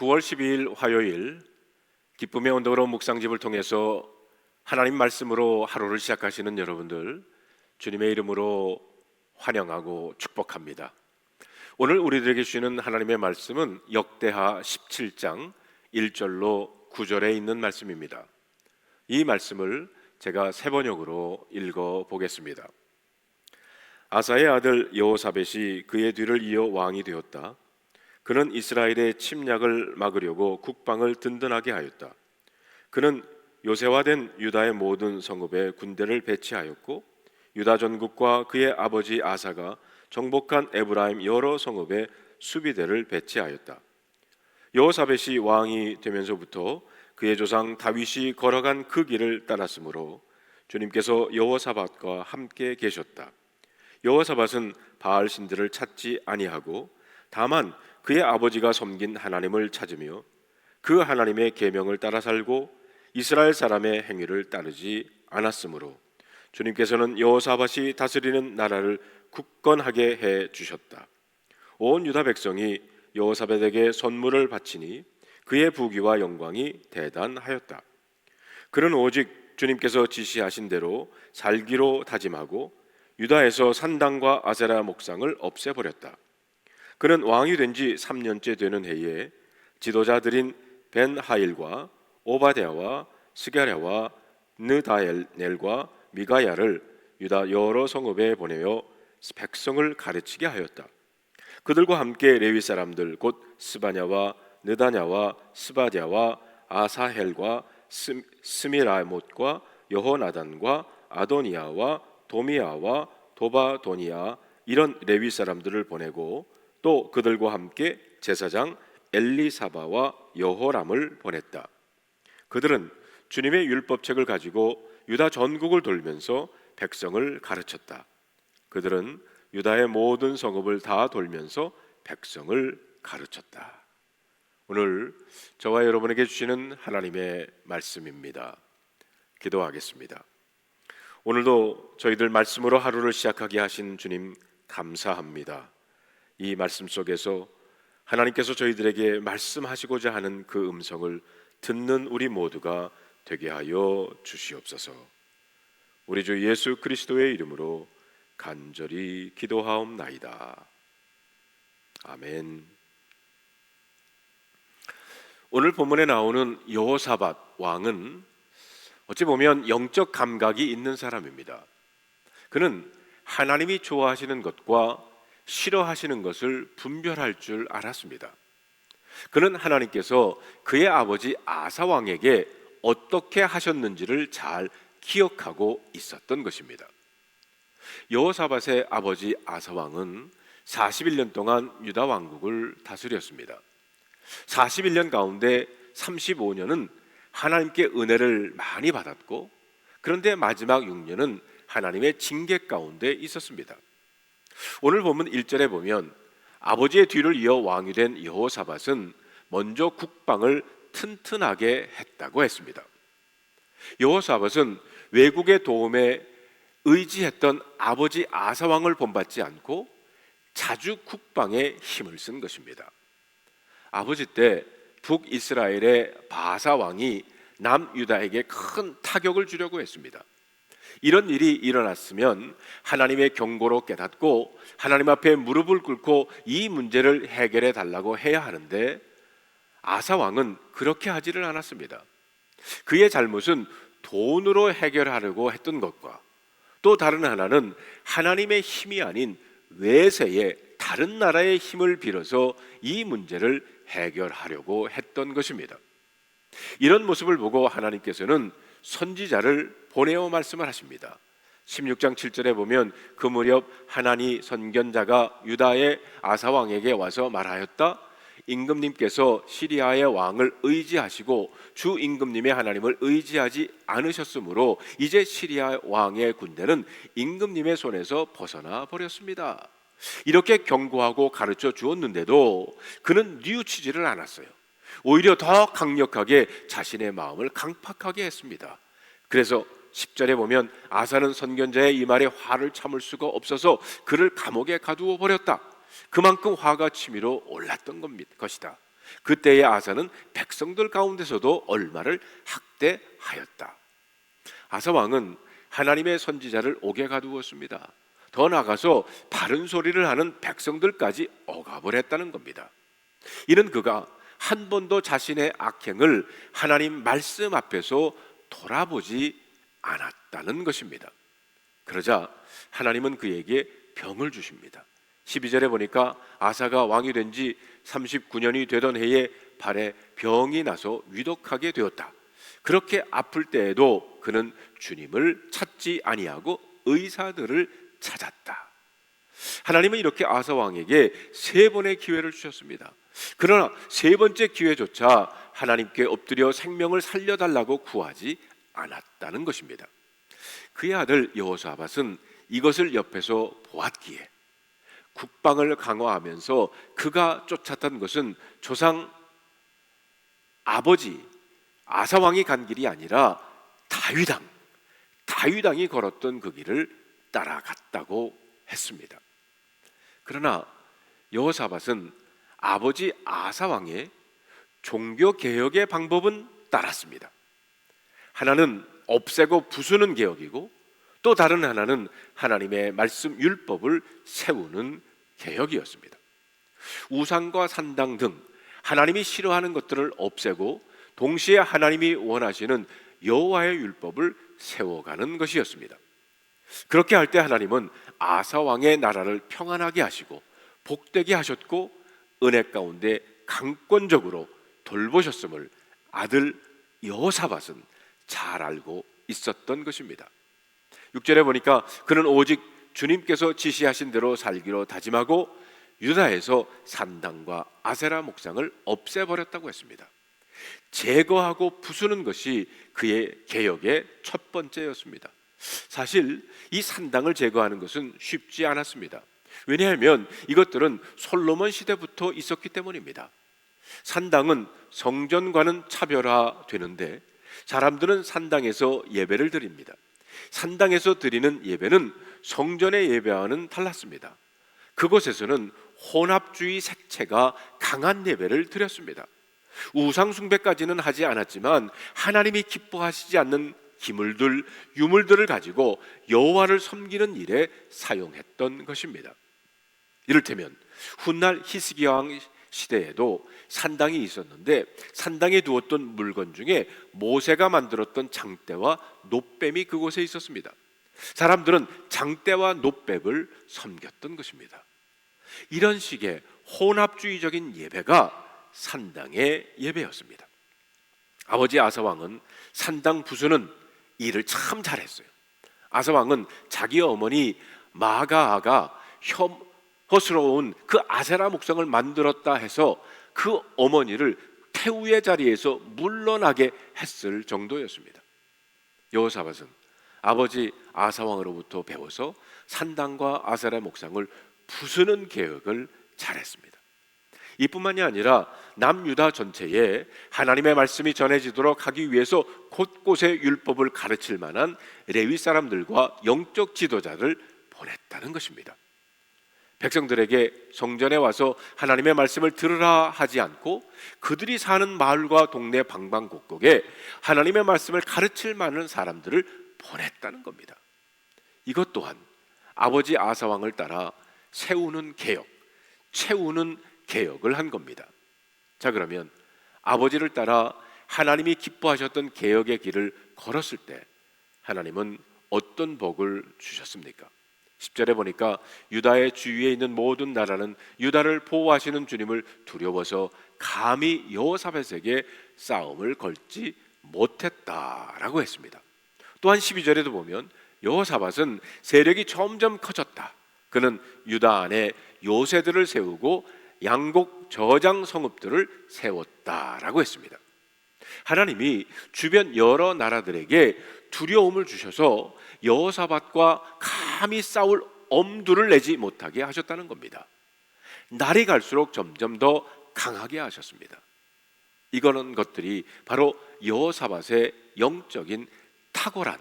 9월 12일 화요일 기쁨의 언덕으로 묵상집을 통해서 하나님 말씀으로 하루를 시작하시는 여러분들 주님의 이름으로 환영하고 축복합니다. 오늘 우리들에게 주시는 하나님의 말씀은 역대하 17장 1절로 9절에 있는 말씀입니다. 이 말씀을 제가 세 번역으로 읽어 보겠습니다. 아사의 아들 여호사벳이 그의 뒤를 이어 왕이 되었다. 그는 이스라엘의 침략을 막으려고 국방을 든든하게 하였다. 그는 요새화된 유다의 모든 성읍에 군대를 배치하였고 유다 전국과 그의 아버지 아사가 정복한 에브라임 여러 성읍에 수비대를 배치하였다. 여호사벳이 왕이 되면서부터 그의 조상 다윗이 걸어간 그 길을 따랐으므로 주님께서 여호사밧과 함께 계셨다. 여호사밧은 바알 신들을 찾지 아니하고 다만 그의 아버지가 섬긴 하나님을 찾으며 그 하나님의 계명을 따라 살고 이스라엘 사람의 행위를 따르지 않았으므로 주님께서는 여호사밧이 다스리는 나라를 굳건하게 해 주셨다. 온 유다 백성이 여호사밧에게 선물을 바치니 그의 부귀와 영광이 대단하였다. 그는 오직 주님께서 지시하신 대로 살기로 다짐하고 유다에서 산당과 아세라 목상을 없애버렸다. 그는 왕이 된 지 3년째 되는 해에 지도자들인 벤 하일과 오바데아와 스가랴와 느다엘넬과 미가야를 유다 여러 성읍에 보내어 백성을 가르치게 하였다. 그들과 함께 레위 사람들 곧 스바냐와 느다냐와 스바디아와 아사헬과 스미라못과 여호나단과 아도니아와 도미아와 도바도니아 이런 레위 사람들을 보내고 또 그들과 함께 제사장 엘리사바와 여호람을 보냈다. 그들은 주님의 율법책을 가지고 유다 전국을 돌면서 백성을 가르쳤다. 그들은 유다의 모든 성읍을 다 돌면서 백성을 가르쳤다. 오늘 저와 여러분에게 주시는 하나님의 말씀입니다. 기도하겠습니다. 오늘도 저희들 말씀으로 하루를 시작하게 하신 주님 감사합니다. 이 말씀 속에서 하나님께서 저희들에게 말씀하시고자 하는 그 음성을 듣는 우리 모두가 되게 하여 주시옵소서. 우리 주 예수 그리스도의 이름으로 간절히 기도하옵나이다. 아멘. 오늘 본문에 나오는 여호사밧 왕은 어찌 보면 영적 감각이 있는 사람입니다. 그는 하나님이 좋아하시는 것과 싫어하시는 것을 분별할 줄 알았습니다. 그는 하나님께서 그의 아버지 아사 왕에게 어떻게 하셨는지를 잘 기억하고 있었던 것입니다. 여호사밧의 아버지 아사 왕은 41년 동안 유다 왕국을 다스렸습니다. 41년 가운데 35년은 하나님께 은혜를 많이 받았고 그런데 마지막 6년은 하나님의 징계 가운데 있었습니다. 오늘 보면 1절에 보면 아버지의 뒤를 이어 왕이 된 여호사밧은 먼저 국방을 튼튼하게 했다고 했습니다. 여호사밧은 외국의 도움에 의지했던 아버지 아사 왕을 본받지 않고 자주 국방에 힘을 쓴 것입니다. 아버지 때 북이스라엘의 바사 왕이 남유다에게 큰 타격을 주려고 했습니다. 이런 일이 일어났으면 하나님의 경고로 깨닫고 하나님 앞에 무릎을 꿇고 이 문제를 해결해 달라고 해야 하는데 아사 왕은 그렇게 하지를 않았습니다. 그의 잘못은 돈으로 해결하려고 했던 것과 또 다른 하나는 하나님의 힘이 아닌 외세의 다른 나라의 힘을 빌어서 이 문제를 해결하려고 했던 것입니다. 이런 모습을 보고 하나님께서는 선지자를 보내어 말씀을 하십니다. 16장 7절에 보면 그 무렵 하나니 선견자가 유다의 아사 왕에게 와서 말하였다. 임금님께서 시리아의 왕을 의지하시고 주 임금님의 하나님을 의지하지 않으셨으므로 이제 시리아 왕의 군대는 임금님의 손에서 벗어나 버렸습니다. 이렇게 경고하고 가르쳐 주었는데도 그는 뉘우치지를 않았어요. 오히려 더 강력하게 자신의 마음을 강팍하게 했습니다. 그래서 10절에 보면 아사는 선견자의 이 말에 화를 참을 수가 없어서 그를 감옥에 가두어 버렸다. 그만큼 화가 치밀어 올랐던 겁니다. 것이다. 그때의 아사는 백성들 가운데서도 얼마를 학대하였다. 아사 왕은 하나님의 선지자를 옥에 가두었습니다. 더 나가서 바른 소리를 하는 백성들까지 억압을 했다는 겁니다. 이는 그가 한 번도 자신의 악행을 하나님 말씀 앞에서 돌아보지 않았다는 것입니다. 그러자 하나님은 그에게 병을 주십니다. 12절에 보니까 아사가 왕이 된 지 39년이 되던 해에 발에 병이 나서 위독하게 되었다. 그렇게 아플 때에도 그는 주님을 찾지 아니하고 의사들을 찾았다. 하나님은 이렇게 아사 왕에게 세 번의 기회를 주셨습니다. 그러나 세 번째 기회조차 하나님께 엎드려 생명을 살려달라고 구하지 않았다는 것입니다. 그의 아들 여호사밧은 이것을 옆에서 보았기에 국방을 강화하면서 그가 쫓았던 것은 조상 아버지 아사 왕이 간 길이 아니라 다윗 왕 다윗 왕이 걸었던 그 길을 따라갔다고 했습니다. 그러나 여호사밧은 아버지 아사 왕의 종교 개혁의 방법은 따랐습니다. 하나는 없애고 부수는 개혁이고 또 다른 하나는 하나님의 말씀 율법을 세우는 개혁이었습니다. 우상과 산당 등 하나님이 싫어하는 것들을 없애고 동시에 하나님이 원하시는 여호와의 율법을 세워가는 것이었습니다. 그렇게 할 때 하나님은 아사 왕의 나라를 평안하게 하시고 복되게 하셨고 은혜 가운데 강권적으로 돌보셨음을 아들 여호사밧은 잘 알고 있었던 것입니다. 6절에 보니까 그는 오직 주님께서 지시하신 대로 살기로 다짐하고 유다에서 산당과 아세라 목상을 없애버렸다고 했습니다. 제거하고 부수는 것이 그의 개혁의 첫 번째였습니다. 사실 이 산당을 제거하는 것은 쉽지 않았습니다. 왜냐하면 이것들은 솔로몬 시대부터 있었기 때문입니다. 산당은 성전과는 차별화되는데 사람들은 산당에서 예배를 드립니다. 산당에서 드리는 예배는 성전의 예배와는 달랐습니다. 그곳에서는 혼합주의 색채가 강한 예배를 드렸습니다. 우상숭배까지는 하지 않았지만 하나님이 기뻐하시지 않는 기물들, 유물들을 가지고 여호와를 섬기는 일에 사용했던 것입니다. 이를테면 훗날 히스기야 왕 시대에도 산당이 있었는데 산당에 두었던 물건 중에 모세가 만들었던 장대와 노뱀이 그곳에 있었습니다. 사람들은 장대와 노뱀을 섬겼던 것입니다. 이런 식의 혼합주의적인 예배가 산당의 예배였습니다. 아버지 아사 왕은 산당 부수는 일을 참 잘했어요. 아사 왕은 자기 어머니 마가아가 허스러운 그 아세라 목성을 만들었다 해서 그 어머니를 태우의 자리에서 물러나게 했을 정도였습니다. 여호사밧은 아버지 아사 왕으로부터 배워서 산당과 아세라 목상을 부수는 계획을 잘했습니다. 이뿐만이 아니라 남유다 전체에 하나님의 말씀이 전해지도록 하기 위해서 곳곳에 율법을 가르칠 만한 레위 사람들과 영적 지도자를 보냈다는 것입니다. 백성들에게 성전에 와서 하나님의 말씀을 들으라 하지 않고 그들이 사는 마을과 동네 방방곡곡에 하나님의 말씀을 가르칠 많은 사람들을 보냈다는 겁니다. 이것 또한 아버지 아사 왕을 따라 세우는 개혁, 채우는 개혁을 한 겁니다. 자 그러면 아버지를 따라 하나님이 기뻐하셨던 개혁의 길을 걸었을 때 하나님은 어떤 복을 주셨습니까? 10절에 보니까 유다의 주위에 있는 모든 나라는 유다를 보호하시는 주님을 두려워서 감히 여호사밧에게 싸움을 걸지 못했다라고 했습니다. 또한 12절에도 보면 여호사밧은 세력이 점점 커졌다. 그는 유다 안에 요새들을 세우고 양곡 저장 성읍들을 세웠다라고 했습니다. 하나님이 주변 여러 나라들에게 두려움을 주셔서 여호사밧과 감히 싸울 엄두를 내지 못하게 하셨다는 겁니다. 날이 갈수록 점점 더 강하게 하셨습니다. 이거는 것들이 바로 여호사밧의 영적인 탁월한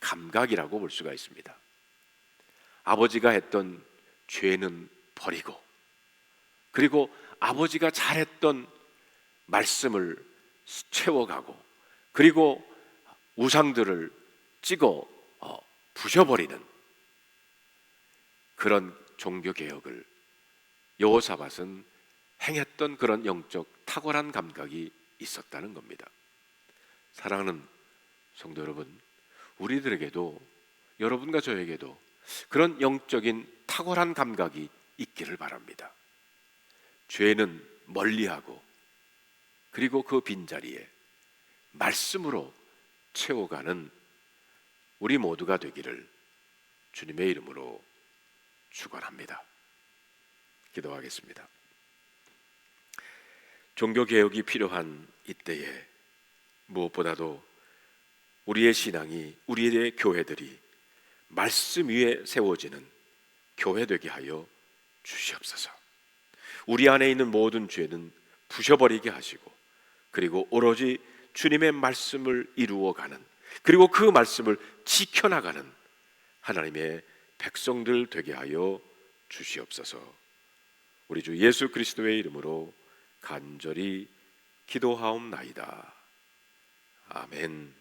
감각이라고 볼 수가 있습니다. 아버지가 했던 죄는 버리고 그리고 아버지가 잘했던 말씀을 채워가고 그리고 우상들을 찍어 어, 부셔버리는 그런 종교 개혁을 여호사밧은 행했던 그런 영적 탁월한 감각이 있었다는 겁니다. 사랑하는 성도 여러분, 우리들에게도 여러분과 저에게도 그런 영적인 탁월한 감각이 있기를 바랍니다. 죄는 멀리하고 그리고 그 빈자리에 말씀으로 채워가는 우리 모두가 되기를 주님의 이름으로 축원합니다. 기도하겠습니다. 종교 개혁이 필요한 이때에 무엇보다도 우리의 신앙이 우리의 교회들이 말씀 위에 세워지는 교회 되게 하여 주시옵소서. 우리 안에 있는 모든 죄는 부셔버리게 하시고 그리고 오로지 주님의 말씀을 이루어가는 그리고 그 말씀을 지켜나가는 하나님의 백성들 되게 하여 주시옵소서. 우리 주 예수 그리스도의 이름으로 간절히 기도하옵나이다. 아멘.